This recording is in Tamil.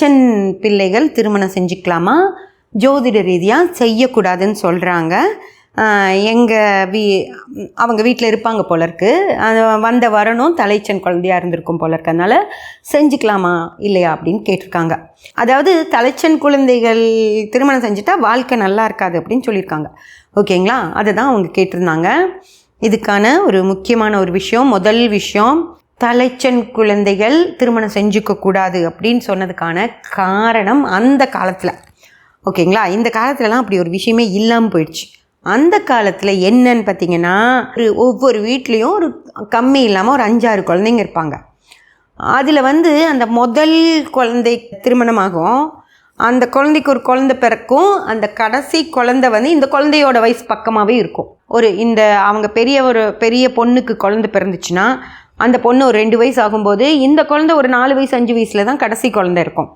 கிறிஸ்டன் பிள்ளைகள் திருமணம் செஞ்சுக்கலாமா? ஜோதிட ரீதியாக செய்யக்கூடாதுன்னு சொல்கிறாங்க எங்கள் வீ அவங்க வீட்டில் இருப்பாங்க போல இருக்கு. அது வந்த வரணும் தலைச்சன் குழந்தையாக இருந்திருக்கும் போல இருக்கனால செஞ்சுக்கலாமா இல்லையா அப்படின்னு கேட்டிருக்காங்க. அதாவது தலைச்சன் குழந்தைகள் திருமணம் செஞ்சுட்டா வாழ்க்கை நல்லா இருக்காது அப்படின்னு சொல்லியிருக்காங்க. ஓகேங்களா? அதை தான் அவங்க கேட்டிருந்தாங்க. இதுக்கான ஒரு முக்கியமான ஒரு விஷயம் முதல் விஷயம். தலைச்சன் குழந்தைகள் திருமணம் செஞ்சுக்க கூடாது அப்படின்னு சொன்னதுக்கான காரணம் அந்த காலத்தில். ஓகேங்களா? இந்த காலத்துலலாம் அப்படி ஒரு விஷயமே இல்லாமல் போயிடுச்சு. அந்த காலத்தில் என்னன்னு பார்த்தீங்கன்னா ஒரு ஒவ்வொரு வீட்லேயும் ஒரு கம்மி இல்லாமல் ஒரு அஞ்சாறு குழந்தைங்க இருப்பாங்க. அதில் வந்து அந்த முதல் குழந்தை திருமணமாகும். அந்த குழந்தைக்கு ஒரு குழந்தை பிறக்கும். அந்த கடைசி குழந்தை வந்து இந்த குழந்தையோட வயசு பக்கமாகவே இருக்கும். ஒரு இந்த அவங்க பெரிய ஒரு பெரிய பொண்ணுக்கு குழந்தை பிறந்துச்சுன்னா அந்த பொண்ணு ஒரு ரெண்டு வயசு ஆகும்போது இந்த குழந்தை ஒரு நாலு வயசு அஞ்சு வயசில் தான் கடைசி குழந்தை இருக்கும்.